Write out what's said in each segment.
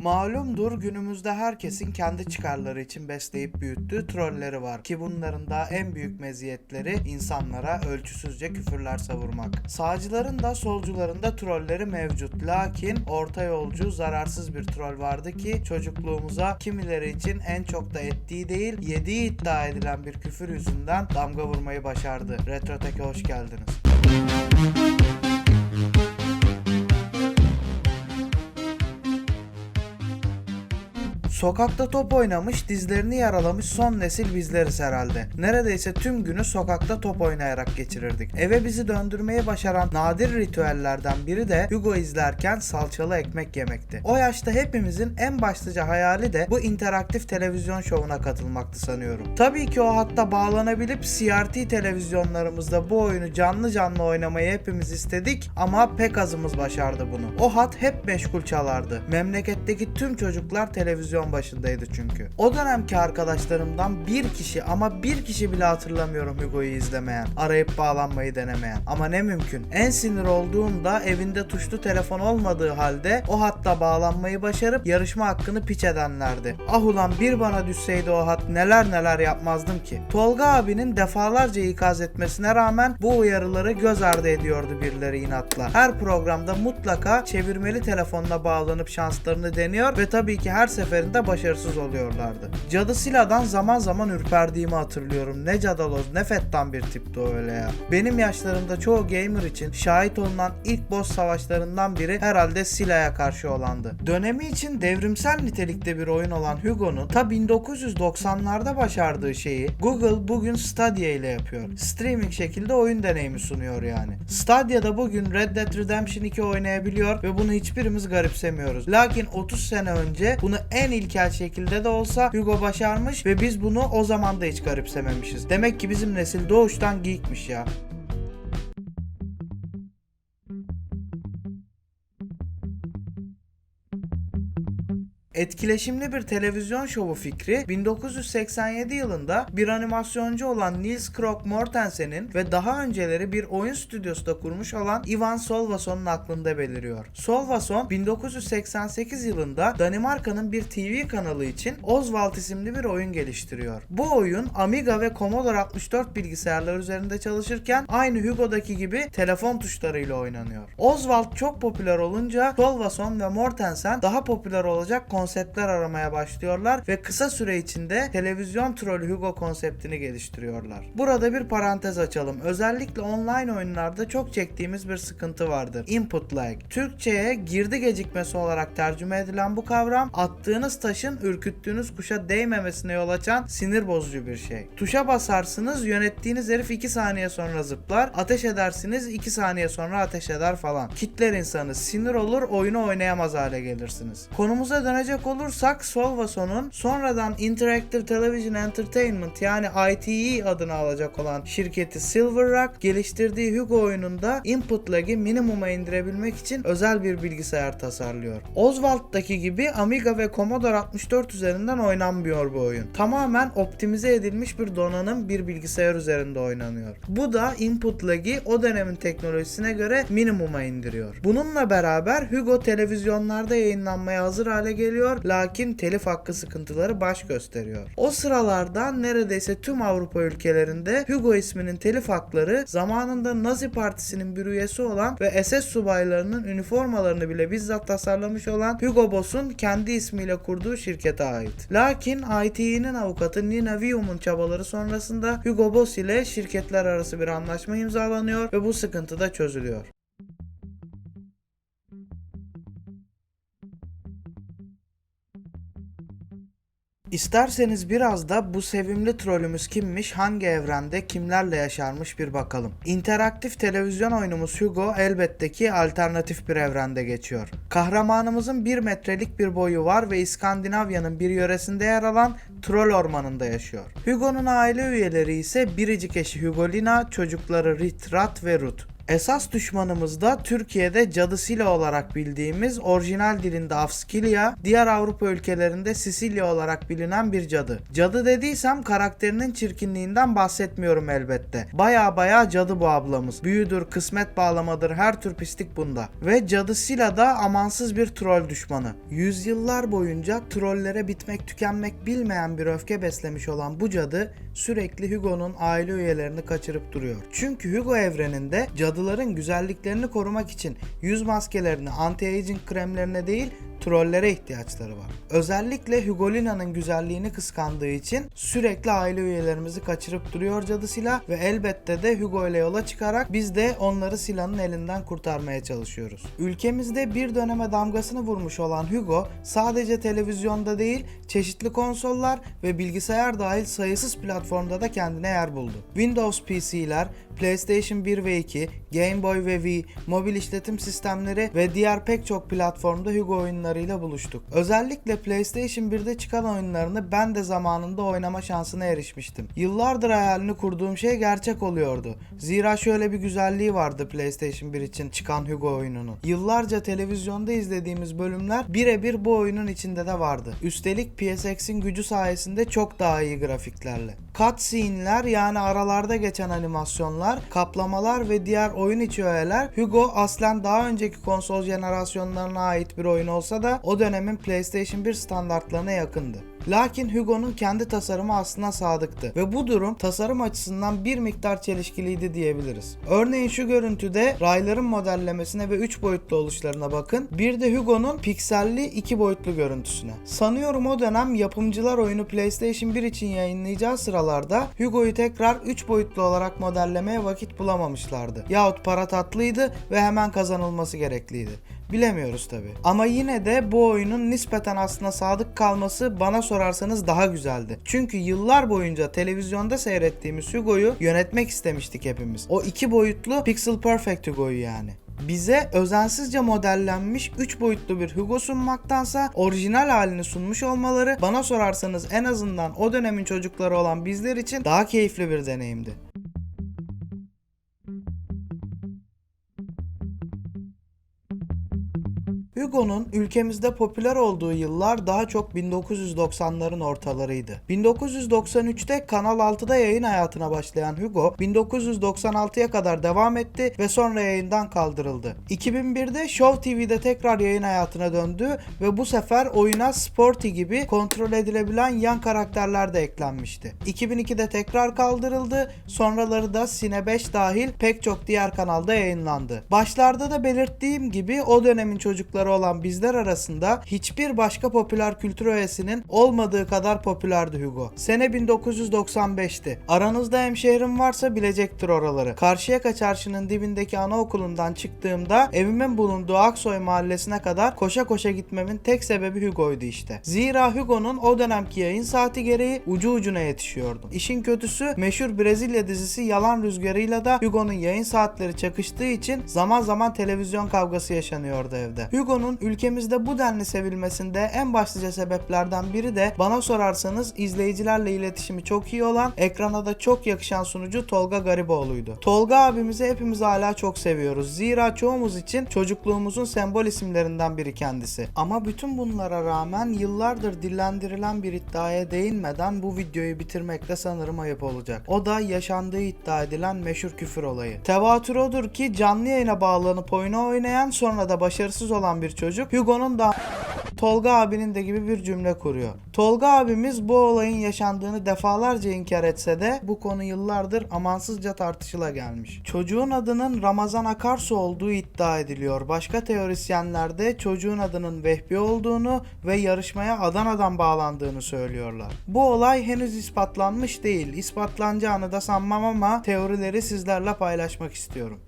Malumdur günümüzde herkesin kendi çıkarları için besleyip büyüttüğü trolleri var ki bunların da en büyük meziyetleri insanlara ölçüsüzce küfürler savurmak. Sağcıların da solcuların da trolleri mevcut lakin orta yolcu zararsız bir troll vardı ki çocukluğumuza kimileri için en çok da ettiği değil yediği iddia edilen bir küfür yüzünden damga vurmayı başardı. Retrotek'e hoş geldiniz. Sokakta top oynamış, dizlerini yaralamış son nesil bizleriz herhalde. Neredeyse tüm günü sokakta top oynayarak geçirirdik. Eve bizi döndürmeyi başaran nadir ritüellerden biri de Hugo izlerken salçalı ekmek yemekti. O yaşta hepimizin en başlıca hayali de bu interaktif televizyon şovuna katılmaktı sanıyorum. Tabii ki o hatta bağlanabilip CRT televizyonlarımızda bu oyunu canlı canlı oynamayı hepimiz istedik ama pek azımız başardı bunu. O hat hep meşgul çalardı. Memleketteki tüm çocuklar televizyon başındaydı çünkü. O dönemki arkadaşlarımdan bir kişi ama bir kişi bile hatırlamıyorum Hugo'yu izlemeyen, arayıp bağlanmayı denemeyen. Ama ne mümkün. En sinir olduğumda evinde tuşlu telefon olmadığı halde o hatta bağlanmayı başarıp yarışma hakkını piç edenlerdi. Ah ulan bir bana düşseydi o hat neler neler yapmazdım ki. Tolga abinin defalarca ikaz etmesine rağmen bu uyarıları göz ardı ediyordu birileri inatla. Her programda mutlaka çevirmeli telefonla bağlanıp şanslarını deniyor ve tabii ki her seferinde başarısız oluyorlardı. Cadı Sila'dan zaman zaman ürperdiğimi hatırlıyorum. Ne cadaloz ne fettan bir tipti öyle ya. Benim yaşlarımda çoğu gamer için şahit olunan ilk boss savaşlarından biri herhalde Sila'ya karşı olandı. Dönemi için devrimsel nitelikte bir oyun olan Hugo'nun ta 1990'larda başardığı şeyi Google bugün Stadia ile yapıyor. Streaming şekilde oyun deneyimi sunuyor yani. Stadia'da bugün Red Dead Redemption 2 oynayabiliyor ve bunu hiçbirimiz garipsemiyoruz. Lakin 30 sene önce bunu en ilkel şekilde de olsa Hugo başarmış ve biz bunu o zaman da hiç garipsememişiz. Demek ki bizim nesil doğuştan geekmiş ya. Etkileşimli bir televizyon şovu fikri 1987 yılında bir animasyoncu olan Nils Krog Mortensen'in ve daha önceleri bir oyun stüdyosu da kurmuş olan Ivan Solvason'un aklında beliriyor. Solvason 1988 yılında Danimarka'nın bir TV kanalı için Oswald isimli bir oyun geliştiriyor. Bu oyun Amiga ve Commodore 64 bilgisayarlar üzerinde çalışırken aynı Hugo'daki gibi telefon tuşlarıyla oynanıyor. Oswald çok popüler olunca Solvason ve Mortensen daha popüler olacak konseptler aramaya başlıyorlar ve kısa süre içinde televizyon trolü Hugo konseptini geliştiriyorlar. Burada bir parantez açalım. Özellikle online oyunlarda çok çektiğimiz bir sıkıntı vardır. Input lag. Türkçe'ye girdi gecikmesi olarak tercüme edilen bu kavram attığınız taşın ürküttüğünüz kuşa değmemesine yol açan sinir bozucu bir şey. Tuşa basarsınız yönettiğiniz herif 2 saniye sonra zıplar. Ateş edersiniz 2 saniye sonra ateş eder falan. Kitler insanı sinir olur oyunu oynayamaz hale gelirsiniz. Konumuza dönecek olursak Solvason'un sonradan Interactive Television Entertainment yani ITE adını alacak olan şirketi Silver Rock geliştirdiği Hugo oyununda input lag'i minimuma indirebilmek için özel bir bilgisayar tasarlıyor. Oswald'daki gibi Amiga ve Commodore 64 üzerinden oynanmıyor bu oyun. Tamamen optimize edilmiş bir donanım bir bilgisayar üzerinde oynanıyor. Bu da input lag'i o dönemin teknolojisine göre minimuma indiriyor. Bununla beraber Hugo televizyonlarda yayınlanmaya hazır hale geliyor lakin telif hakkı sıkıntıları baş gösteriyor. O sıralarda neredeyse tüm Avrupa ülkelerinde Hugo isminin telif hakları zamanında Nazi Partisi'nin bir üyesi olan ve SS subaylarının üniformalarını bile bizzat tasarlamış olan Hugo Boss'un kendi ismiyle kurduğu şirkete ait. Lakin IT'nin avukatı Nina Vium'un çabaları sonrasında Hugo Boss ile şirketler arası bir anlaşma imzalanıyor ve bu sıkıntı da çözülüyor. İsterseniz biraz da bu sevimli trolümüz kimmiş, hangi evrende, kimlerle yaşarmış bir bakalım. İnteraktif televizyon oyunumuz Hugo elbette ki alternatif bir evrende geçiyor. Kahramanımızın bir metrelik bir boyu var ve İskandinavya'nın bir yöresinde yer alan troll ormanında yaşıyor. Hugo'nun aile üyeleri ise biricik eşi Hugolina, çocukları Rit, Rat ve Rut. Esas düşmanımız da Türkiye'de Cadısila olarak bildiğimiz orijinal dilinde Afskilia, diğer Avrupa ülkelerinde Sicilya olarak bilinen bir cadı. Cadı dediysem karakterinin çirkinliğinden bahsetmiyorum elbette. Baya baya cadı bu ablamız. Büyüdür, kısmet bağlamadır, her tür pislik bunda. Ve Cadısila da amansız bir troll düşmanı. Yüzyıllar boyunca trollere bitmek tükenmek bilmeyen bir öfke beslemiş olan bu cadı sürekli Hugo'nun aile üyelerini kaçırıp duruyor. Çünkü Hugo evreninde cadıların güzelliklerini korumak için yüz maskelerine, anti-aging kremlerine değil trollere ihtiyaçları var. Özellikle Hugolina'nın güzelliğini kıskandığı için sürekli aile üyelerimizi kaçırıp duruyor cadı silah ve elbette de Hugo ile yola çıkarak biz de onları silahın elinden kurtarmaya çalışıyoruz. Ülkemizde bir döneme damgasını vurmuş olan Hugo sadece televizyonda değil çeşitli konsollar ve bilgisayar dahil sayısız platformda da kendine yer buldu. Windows PC'ler, PlayStation 1 ve 2, Game Boy ve Wii, mobil işletim sistemleri ve diğer pek çok platformda Hugo oyunlarıyla buluştuk. Özellikle PlayStation 1'de çıkan oyunlarını ben de zamanında oynama şansına erişmiştim. Yıllardır hayalini kurduğum şey gerçek oluyordu. Zira şöyle bir güzelliği vardı PlayStation 1 için çıkan Hugo oyununun. Yıllarca televizyonda izlediğimiz bölümler birebir bu oyunun içinde de vardı. Üstelik PSX'in gücü sayesinde çok daha iyi grafiklerle. Cutscene'ler yani aralarda geçen animasyonlar, kaplamalar ve diğer oyun içi öğeler Hugo aslen daha önceki konsol jenerasyonlarına ait bir oyun olsa da o dönemin PlayStation 1 standartlarına yakındı. Lakin Hugo'nun kendi tasarımı aslına sadıktı ve bu durum tasarım açısından bir miktar çelişkiliydi diyebiliriz. Örneğin şu görüntüde rayların modellemesine ve 3 boyutlu oluşlarına bakın. Bir de Hugo'nun pikselli 2 boyutlu görüntüsüne. Sanıyorum o dönem yapımcılar oyunu PlayStation 1 için yayınlayacağı sıralarda Hugo'yu tekrar 3 boyutlu olarak modellemeye vakit bulamamışlardı. Yahut para tatlıydı ve hemen kazanılması gerekliydi. Bilemiyoruz tabi. Ama yine de bu oyunun nispeten aslına sadık kalması bana sorarsanız daha güzeldi. Çünkü yıllar boyunca televizyonda seyrettiğimiz Hugo'yu yönetmek istemiştik hepimiz. O iki boyutlu Pixel Perfect Hugo'yu yani bize özensizce modellenmiş 3 boyutlu bir Hugo sunmaktansa orijinal halini sunmuş olmaları bana sorarsanız en azından o dönemin çocukları olan bizler için daha keyifli bir deneyimdi. Hugo'nun ülkemizde popüler olduğu yıllar daha çok 1990'ların ortalarıydı. 1993'te Kanal 6'da yayın hayatına başlayan Hugo, 1996'ya kadar devam etti ve sonra yayından kaldırıldı. 2001'de Show TV'de tekrar yayın hayatına döndü ve bu sefer oyuna Sporty gibi kontrol edilebilen yan karakterler de eklenmişti. 2002'de tekrar kaldırıldı, sonraları da Cine 5 dahil pek çok diğer kanalda yayınlandı. Başlarda da belirttiğim gibi o dönemin çocukları olan bizler arasında hiçbir başka popüler kültür öğesinin olmadığı kadar popülerdi Hugo. Sene 1995'ti. Aranızda hemşehrim varsa bilecektir oraları. Karşıyaka çarşının dibindeki anaokulundan çıktığımda evimin bulunduğu Aksoy mahallesine kadar koşa koşa gitmemin tek sebebi Hugo'ydu işte. Zira Hugo'nun o dönemki yayın saati gereği ucu ucuna yetişiyordum. İşin kötüsü meşhur Brezilya dizisi Yalan Rüzgarı'yla da Hugo'nun yayın saatleri çakıştığı için zaman zaman televizyon kavgası yaşanıyordu evde. Hugo'nun ülkemizde bu denli sevilmesinde en başlıca sebeplerden biri de bana sorarsanız izleyicilerle iletişimi çok iyi olan, ekrana da çok yakışan sunucu Tolga Gariboğlu'ydu. Tolga abimizi hepimiz hala çok seviyoruz. Zira çoğumuz için çocukluğumuzun sembol isimlerinden biri kendisi. Ama bütün bunlara rağmen yıllardır dillendirilen bir iddiaya değinmeden bu videoyu bitirmek de sanırım ayıp olacak. O da yaşandığı iddia edilen meşhur küfür olayı. Tevatür odur ki canlı yayına bağlanıp oyunu oynayan sonra da başarısız olan bir çocuk Hugo'nun da Tolga abinin de gibi bir cümle kuruyor. Tolga abimiz bu olayın yaşandığını defalarca inkar etse de bu konu yıllardır amansızca tartışıla gelmiş. Çocuğun adının Ramazan Akarsu olduğu iddia ediliyor. Başka teorisyenler de çocuğun adının Vehbi olduğunu ve yarışmaya Adana'dan bağlandığını söylüyorlar. Bu olay henüz ispatlanmış değil. İspatlanacağını da sanmam ama teorileri sizlerle paylaşmak istiyorum.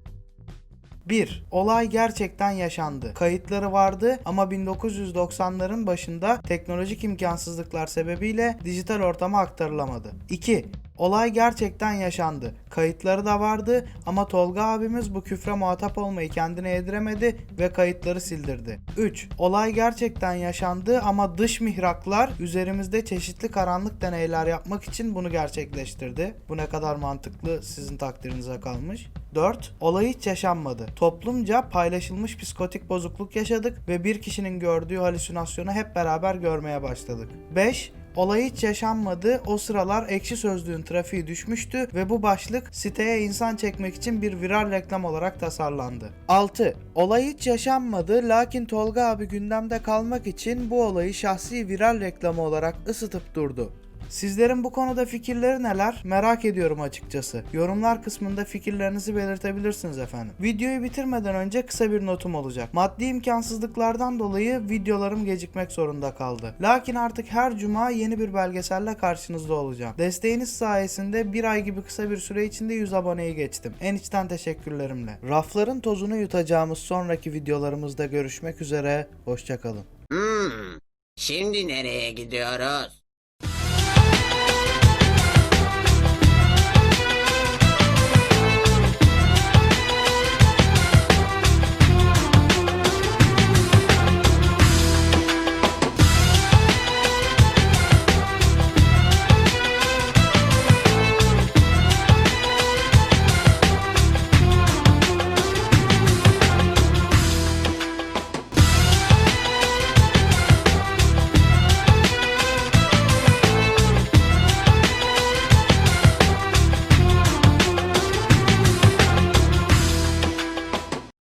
1. Olay gerçekten yaşandı. Kayıtları vardı ama 1990'ların başında teknolojik imkansızlıklar sebebiyle dijital ortama aktarılamadı. 2. Olay gerçekten yaşandı. Kayıtları da vardı ama Tolga abimiz bu küfre muhatap olmayı kendine yediremedi ve kayıtları sildirdi. 3. Olay gerçekten yaşandı ama dış mihraklar üzerimizde çeşitli karanlık deneyler yapmak için bunu gerçekleştirdi. Bu ne kadar mantıklı sizin takdirinize kalmış. 4. Olay hiç yaşanmadı. Toplumca paylaşılmış psikotik bozukluk yaşadık ve bir kişinin gördüğü halüsinasyonu hep beraber görmeye başladık. 5. Olay hiç yaşanmadı. O sıralar ekşi sözlüğün trafiği düşmüştü ve bu başlık siteye insan çekmek için bir viral reklam olarak tasarlandı. 6. Olay hiç yaşanmadı lakin Tolga abi gündemde kalmak için bu olayı şahsi viral reklamı olarak ısıtıp durdu. Sizlerin bu konuda fikirleri neler? Merak ediyorum açıkçası. Yorumlar kısmında fikirlerinizi belirtebilirsiniz efendim. Videoyu bitirmeden önce kısa bir notum olacak. Maddi imkansızlıklardan dolayı videolarım gecikmek zorunda kaldı. Lakin artık her cuma yeni bir belgeselle karşınızda olacağım. Desteğiniz sayesinde bir ay gibi kısa bir süre içinde 100 aboneyi geçtim. En içten teşekkürlerimle. Rafların tozunu yutacağımız sonraki videolarımızda görüşmek üzere. Hoşçakalın. Hmm. Şimdi nereye gidiyoruz?